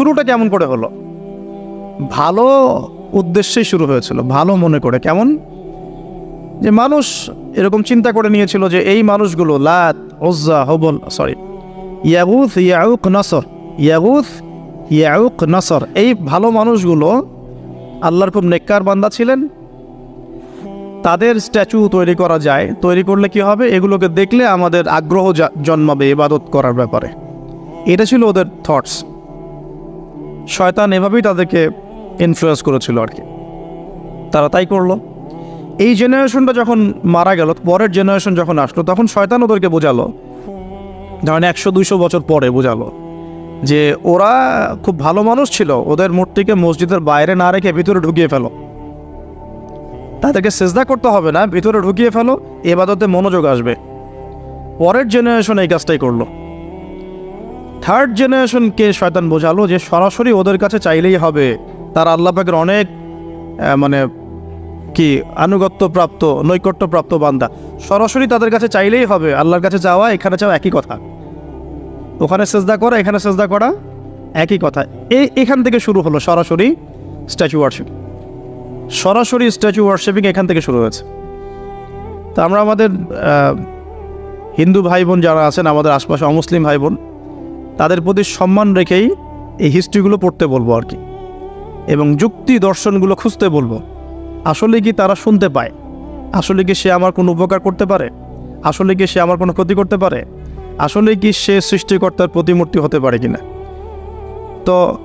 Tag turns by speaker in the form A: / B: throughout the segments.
A: শুরুটা কেমন করে হলো? ভালো উদ্দেশ্যেই শুরু হয়েছিল, ভালো মনে করে। কেমন? যে মানুষ এরকম চিন্তা করে নিয়েছিল যে এই মানুষগুলো Lat Uzza Hubal sorry Yaghuth Yauq Nasr Yaghuth Yauq Nasr. এই ভালো মানুষগুলো আল্লাহর খুব নেককার বান্দা ছিলেন। তাদের স্ট্যাচু তৈরি করা যায়। তৈরি করলে কি হবে? এগুলোকে দেখলে আমাদের আগ্রহ জন্মাবে, ইবাদত করার ব্যাপারে। এটা ছিল ওদের থটস শয়তান এভাবেই তাদেরকে ইনফ্লুয়েন্স করেছিল আর কি। তারা তাই করল। এই জেনারেশনটা যখন মারা গেল, পরের জেনারেশন যখন আসলো, তখন শয়তান ওদেরকে বোঝালো। ধরেন একশো, দুইশো বছর পরে বোঝালো যে ওরা খুব ভালো মানুষ ছিল, ওদের মূর্তিকে মসজিদের বাইরে না রেখে ভিতরে ঢুকিয়ে ফেলো। তাদেরকে সেজদা করতে হবে না, ভিতরে ঢুকিয়ে ফেলো, এবাদতে মনোযোগ আসবে। পরের জেনারেশন এই কাজটাই করল। থার্ড জেনারেশনকে শয়তান বোঝালো যে সরাসরি ওদের কাছে চাইলেই হবে। তার আল্লাহ পাকের অনেক মানে কি আনুগত্য প্রাপ্ত নৈকট্য প্রাপ্ত বান্দা। সরাসরি তাদের কাছে চাইলেই হবে। আল্লাহর কাছে যাওয়া, এখানে চাওয়া একই কথা। ওখানে সেজদা করা, এখানে সেজদা করা একই কথা। এই এখান থেকে শুরু হলো সরাসরি স্ট্যাচু ওয়ার্শিপ। সরাসরি স্ট্যাচু ওয়ার্শিপিং এখান থেকে শুরু হয়েছে। তা আমরা আমাদের হিন্দু ভাই বোন যারা আছেন, আমাদের আশপাশে অমুসলিম ভাই বোন তাদের প্রতি সম্মান রেখেই এই হিস্ট্রিগুলো পড়তে বলব আর কি। এবং যুক্তি দর্শনগুলো খুঁজতে বলব। আসলে কি তারা শুনতে পায়? আসলে কি সে আমার কোনো উপকার করতে পারে? আসলে কি সে আমার কোনো ক্ষতি করতে পারে? আসলে কি সে সৃষ্টিকর্তার প্রতিমূর্তি হতে পারে কি না তো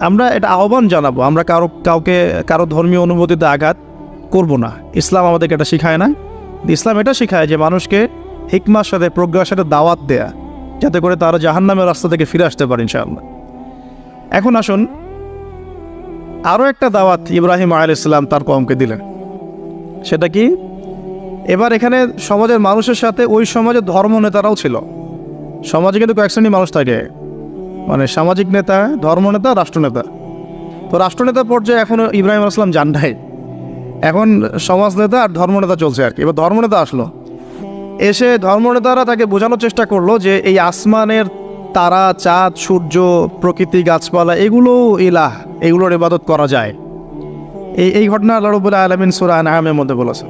A: আমরা এটা আহ্বান জানাব। আমরা কারও কাউকে কারও ধর্মীয় অনুভূতিতে আঘাত করব না। ইসলাম আমাদেরকে এটা শেখায় না। ইসলাম এটা শেখায় যে মানুষকে হিকমার সাথে, প্রজ্ঞার সাথে দাওয়াত দেয়া। যাতে করে তারা জাহান্নামের রাস্তা থেকে ফিরে আসতে পারে ইনশাআল্লাহ। এখন আসুন আরও একটা দাওয়াত ইব্রাহিম আল ইসলাম তার কমকে দিলেন। সেটা কি? এবার এখানে সমাজের মানুষের সাথে ওই সমাজের ধর্ম নেতারাও ছিল। সমাজে কিন্তু কয়েক শ্রেণির মানুষ থাকে। মানে সামাজিক নেতা ধর্মনেতা রাষ্ট্রনেতা তো রাষ্ট্রনেতা পর্যায়ে এখন ইব্রাহিম আসলাম যান নাই। এখন সমাজ নেতা আর ধর্মনেতা চলছে আর কি। এবার ধর্মনেতা আসলো। এসে ধর্মনেতারা তাকে বোঝানোর চেষ্টা করল যে এই আসমানের তারা, চাঁদ, সূর্য, প্রকৃতি, গাছপালা এগুলো ইলাহ, এগুলোর ইবাদত করা যায়। এই এই ঘটনা আল্লাহ আলমিন সুরা নামের মধ্যে বলেছে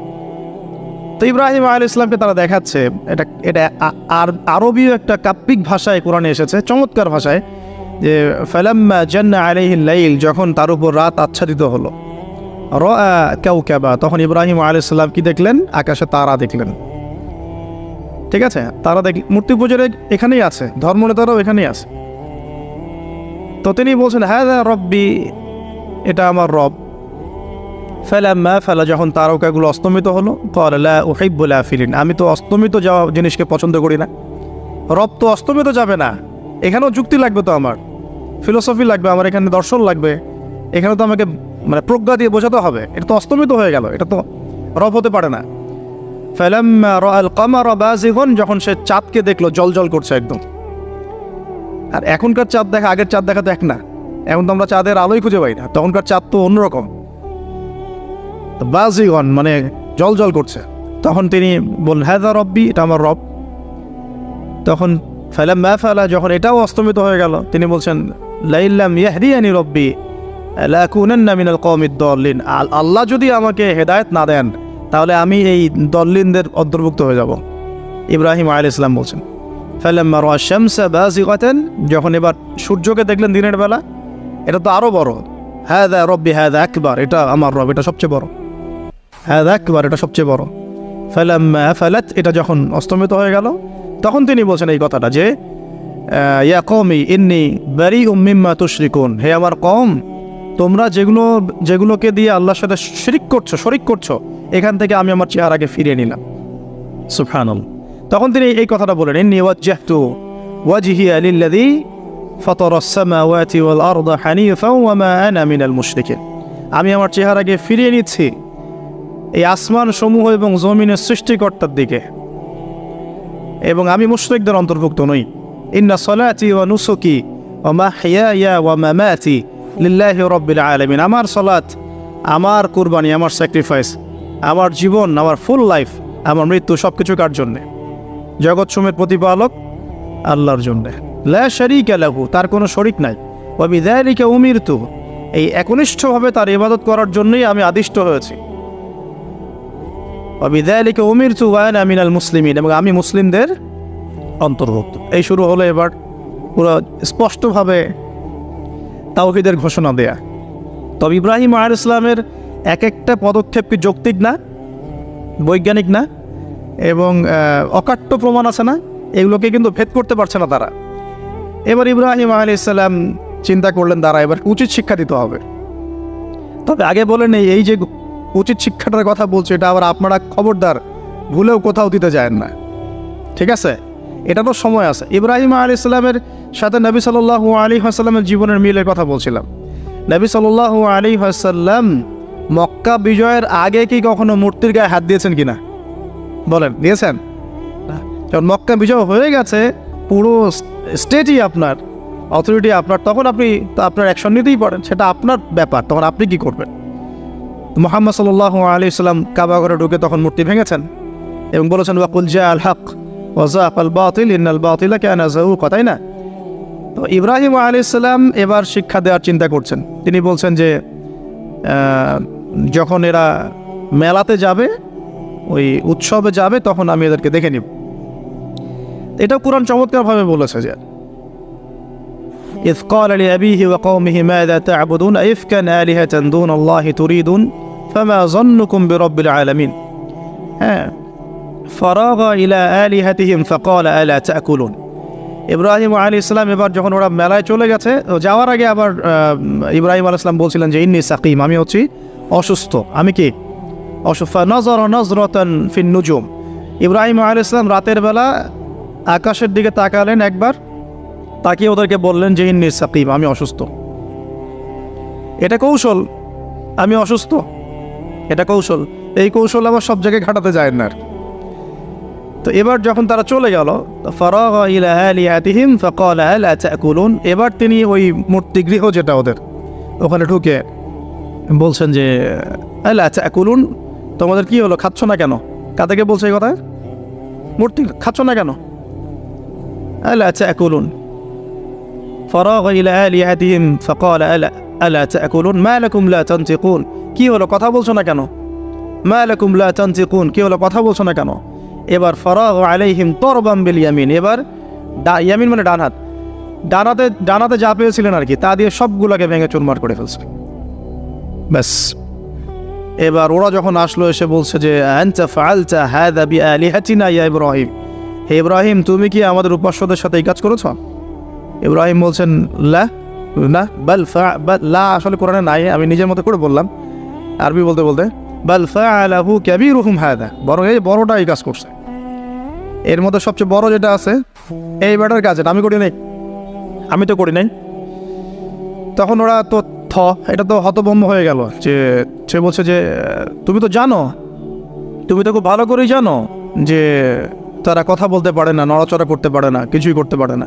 A: তো ইব্রাহিম আল ইসলামকে তারা দেখাচ্ছে, এটা এটা আর, আরবীয় একটা কাব্যিক ভাষায় কোরআনে এসেছে, চমৎকার ভাষায়, যে ফালাম্মা জান্না আলাইহিল লাইল, যখন তার উপর রাত আচ্ছাদিত হলো। র কেউ কেবা তখন ইব্রাহিম আল ইসলাম কি দেখলেন? আকাশে তারা দেখলেন। ঠিক আছে? তারা দেখ, মূর্তি পুজোর এখানেই আছে, ধর্মনেতারাও এখানেই আছে। তো তিনি বলছেন হ্যাঁ রব্বি, এটা আমার রব। ফেলাম্মা ফেলা, যখন তারকাগুলো অস্তমিত হলো কলা ওহিবুল আফিলিন আমি তো অস্তমিত যাওয়া জিনিসকে পছন্দ করি না। রব তো অস্তমিত যাবে না। এখানেও যুক্তি লাগবে তো আমার। ফিলোসফি লাগবে, আমার এখানে দর্শন লাগবে। এখানে তো আমাকে মানে প্রজ্ঞা দিয়ে বোঝাতে হবে। এটা তো অস্তমিত হয়ে গেল। এটা তো রব হতে পারে না। ফেলাম্মা রাল কামার বাজিগন যখন সে চাঁদকে দেখল জল জল করছে একদম। আর এখনকার চাঁদ দেখা, আগের চাঁদ দেখা এক না। এখন তো আমরা চাঁদের আলোই খুঁজে পাই না, তখনকার চাঁদ তো অন্যরকম। বাজিগন মানে জল জল করছে। তখন তিনি বললেন হ্যাঁ রব্বি, এটা আমার রব। তখন ফেলাম ম্যা ফেলা, যখন এটাও অস্তমিত হয়ে গেল, তিনি বলছেন লাইল্লাম ইয়াহদিয়ানি রব্বি লাকুনান্না মিনাল কওমিদ দল্লিন। আল্লাহ যদি আমাকে হেদায়েত না দেন তাহলে আমি এই দল্লিনদের অন্তর্ভুক্ত হয়ে যাব। ইব্রাহিম আল ইসলাম বলছেন বাজিগাতান যখন এবার সূর্যকে দেখলেন দিনের বেলা, এটা তো আরও বড়। হ্যাঁ দা রব্বি হ্যাঁ দা একবার এটা আমার রব, এটা সবচেয়ে বড়। হ্যাঁ দা একবার এটা সবচেয়ে বড়। ফালাম্মা ফালাত এটা যখন অস্তমিত হয়ে গেল, তখন তিনি বলছেন এই কথাটা যে ইয়া কওমি ইন্নি বারি উম্মিম্মা তুশরিকুন হে আমার কম তোমরা যেগুলো, যেগুলোকে দিয়ে আল্লাহর সাথে শিরিক করছ, শরিক করছ এখান থেকে আমি আমার চেহারাকে ফিরিয়ে নিলাম। সুফানুল তখন তিনি এই কথাটা বলেন ইন্নি ওয়াজ্জাহতু ওয়াজহি আলিল্লাযী ফাতারা আস-সামাওয়াতি ওয়াল আরদা হানিফা ওয়া মা আনা মিনাল মুশরিকিন। আমি আমার চেহারাকে ফিরিয়ে নিচ্ছি এই আসমান সমূহ এবং জমিনের সৃষ্টিকর্তার দিকে। এবং আমি মুশরিকদের অন্তর্ভুক্ত নই। ইন্না সলাতি ওয়া নুসুকি ওয়া মাহইয়ায়া ওয়া মামাতি লিল্লাহি রাব্বিল আলামিন। আমার সালাত আমার কুরবানি, আমার স্যাক্রিফাইস আমার জীবন, আমার ফুল লাইফ আমার মৃত্যু সব কিছু কার জন্যে? জগৎ সুমের প্রতিপালক আল্লাহর জন্যে। লা শারিকা লাহু, তার কোনো শরিক নাই। ওবিদালিকে উমির তু এই একনিষ্ঠভাবে তার ইবাদত করার জন্যই আমি আদিষ্ট হয়েছি। অবিদালিকে উমির তু ওয়ান আমিনাল মুসলিমিন, এবং আমি মুসলিমদের অন্তর্ভুক্ত। এই শুরু হলো এবার পুরো স্পষ্টভাবে তাওহিদের ঘোষণা দেয়া। তবে ইব্রাহিম আল ইসলামের এক একটা পদক্ষেপ কি যৌক্তিক না? বৈজ্ঞানিক না? এবং অকাট্য প্রমাণ আছে না? এগুলোকে কিন্তু ভেদ করতে পারছে না তারা। এবার ইব্রাহিম আলী ইসলাম চিন্তা করলেন তারা এবার উচিত শিক্ষা দিতে হবে। তবে আগে বলে নেই এই যে উচিত শিক্ষাটার কথা বলছে, এটা আবার আপনারা খবরদার, ভুলেও কোথাও দিতে যায় না। ঠিক আছে? এটা তো সময় আছে। ইব্রাহিম আলী ইসলামের সাথে নবী সাল্লাল্লাহু আলী হাসাল্লামের জীবনের মিলের কথা বলছিলাম। নবী সাল্লাল্লাহু আলী হাসাল্লাম মক্কা বিজয়ের আগে কি কখনো মূর্তির গায়ে হাত দিয়েছেন কিনা? বলেন, দিয়েছেন। যখন মক্কা বিজয় হয়ে গেছে, পুরো স্টেটই আপনার, অথরিটি আপনার, তখন আপনি আপনার অ্যাকশন নিতেই পারেন, সেটা আপনার ব্যাপার, তখন আপনি কি করবেন? মোহাম্মদ সাল্লাহ আলী ইসলাম কাবাগরে ঢুকে তখন মূর্তি ভেঙেছেন এবং বলেছেন ওয়াকুল জা আল হক ওয়াজাক আল বাতিল, ইন্নাল বাতিলা কেন কথাই না? তো ইব্রাহিম আলী ইসলাম এবার শিক্ষা দেওয়ার চিন্তা করছেন। তিনি বলছেন যে যখন এরা মেলাতে যাবে ওই উৎসবে যাবে তখন আমি এদেরকে দেখে নিব এটা কোরআন চমৎকারভাবে বলেছে যে إذ قال لأبيه وقومه ماذا تعبدون أئفكا آلهة دون الله تريدون فما ظنكم برب العالمين হ্যাঁ فراغ إلى آلهتهم فقال ألا تأكلون ইব্রাহিম আলী ইসলাম এবার যখন ওরা মেলায় চলে গেছে তো যাওয়ার আগে আবার আহ, ইব্রাহিম আলী ইসলাম বলছিলেন যে ইন্নি সাকিম আমি হচ্ছি অসুস্থ। আমি কি? অসুস্থ। নজর নজরতন ফিন নুজুম। ইব্রাহিম আলী ইসলাম রাতের বেলা আকাশের দিকে তাকালেন একবার। তাকিয়ে ওদেরকে বললেন যে ইন্নি সাকিম, আমি অসুস্থ। এটা কৌশল। আমি অসুস্থ। এটা কৌশল। এই কৌশল আমার সব জায়গায় ঘাটাতে যায় না আর। তো এবার যখন তারা চলে গেল এবার তিনি ওই মূর্তি গৃহ যেটা ওদের, ওখানে ঢুকে বলছেন যে, আল্লাহ আচ্ছা একুলুন তোমাদের কি হলো? খাচ্ছ না কেন? কাদেরকে বলছে এই কথা? মূর্তি, খাচ্ছ না কেন? আল্লাহ আচ্ছা একুলুন ফরগ ইলা আলিয়াতিহিম ফকল আলা আলা আচ্ছা, তাকুলুন মা লাকুম লা তানতিকুন। কি হলো? কথা বলছো না কেন? মা লাকুম লা তানতিকুন। কি হলো? কথা বলছো না কেন? এবার ফরাগ আলাইহিম তরবাম বিল ইয়ামিন। এবার ডা, ইয়ামিন মানে ডান হাত। ডানাতে ডানাতে যা পেয়েছিলেন আর কি তা দিয়ে সবগুলোকে ভেঙে চুরমার করে ফেলছে। ব্যাস। এবার ওরা যখন আসলো, এসে বলছে যে ইয়া ইব্রাহিম। হে ইব্রাহিম, তুমি কি আমাদের উপাস্যদের সাথে এই কাজ করেছ? ইব্রাহিম বলছেন, লা, না লা আসলে কোরআনে নাই, আমি নিজের মতো করে বললাম। আরবি বলতে বলতে, বাল ফাআলাহু কাবীরুহুম হাদা বড় এই বড়টা এই কাজ করছে। এর মধ্যে সবচেয়ে বড় যেটা আছে, এই ব্যাটার কাজ আমি করি নাই। আমি তো করি নাই। তখন ওরা তো এটা তো হতভম্ব হয়ে গেল যে, সে বলছে যে, তুমি তো জানো, তুমি তো খুব ভালো করেই জানো যে, তারা কথা বলতে পারে না, নড়াচড়া করতে পারে না, কিছুই করতে পারে না।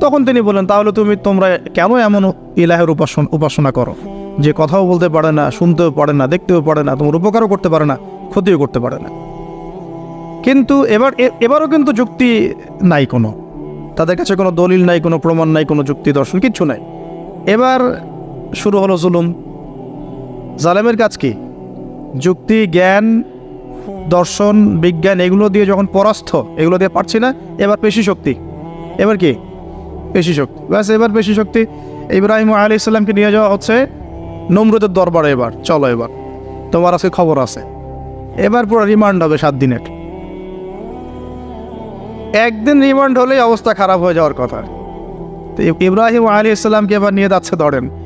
A: তখন তিনি বললেন, তাহলে তুমি, তোমরা কেন এমন ইলাহের উপাসনা উপাসনা করো? যে কথাও বলতে পারে না, শুনতেও পারে না, দেখতেও পারে না, তোমার উপকারও করতে পারে না, ক্ষতিও করতে পারে না। কিন্তু এবার এবারও কিন্তু যুক্তি নাই কোনো। তাদের কাছে কোনো দলিল নাই, কোনো প্রমাণ নাই, কোনো যুক্তি দর্শন, কিচ্ছু নাই। এবার শুরু হলো জুলুম। জালেমের কাজ কি? যুক্তি, জ্ঞান, দর্শন, বিজ্ঞান, এগুলো দিয়ে যখন পরাস্ত, এগুলো দিয়ে পারছি না, এবার পেশি শক্তি। এবার কি? পেশি শক্তি। ব্যাস, এবার পেশি শক্তি। ইব্রাহিম আলী ইসলামকে নিয়ে যাওয়া হচ্ছে নমরুদের দরবারে এবার। চলো এবার। তোমার আজকে খবর আছে। এবার পুরো রিমান্ড হবে সাত দিনের। একদিন রিমান্ড হলেই অবস্থা খারাপ হয়ে যাওয়ার কথা। ইব্রাহিম আলী ইসলামকে এবার নিয়ে যাচ্ছে ধরেন।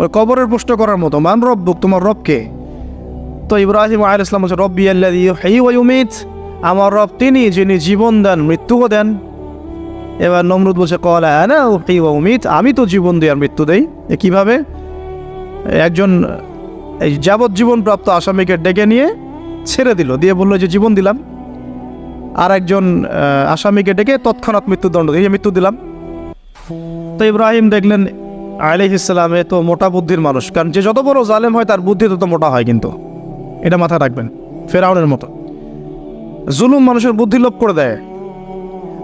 A: ওই কবরের প্রশ্ন করার মতো। মান রব বুক, তোমার রব কে? তো ইব্রাহিম আল ইসলাম বলছে, রব্বি আল্লাহ হেই ওয়ুমিত আমার রব তিনি, যিনি জীবন দেন মৃত্যুও দেন। এবার নমরুদ বলছে, কলা না উঠি অমিত আমি তো জীবন দিই আর মৃত্যু দেই। এ কীভাবে? একজন এই যাবজ্জীবন প্রাপ্ত আসামিকে ডেকে নিয়ে ছেড়ে দিল, দিয়ে বলল যে, জীবন দিলাম। আর একজন আসামিকে ডেকে তৎক্ষণাৎ মৃত্যুদণ্ড দিয়ে, মৃত্যু দিলাম। তো ইব্রাহিম দেখলেন আলিহ ইসলামে তো মোটা বুদ্ধির মানুষ। কারণ যে যত বড় জালেম হয়, তার বুদ্ধি তত মোটা হয় কিন্তু। এটা মাথায় রাখবেন। ফেরাউনের মতো। জুলুম মানুষের বুদ্ধি লোপ করে দেয়।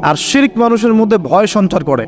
A: আর শিরিক মানুষের মধ্যে ভয় সঞ্চার করে।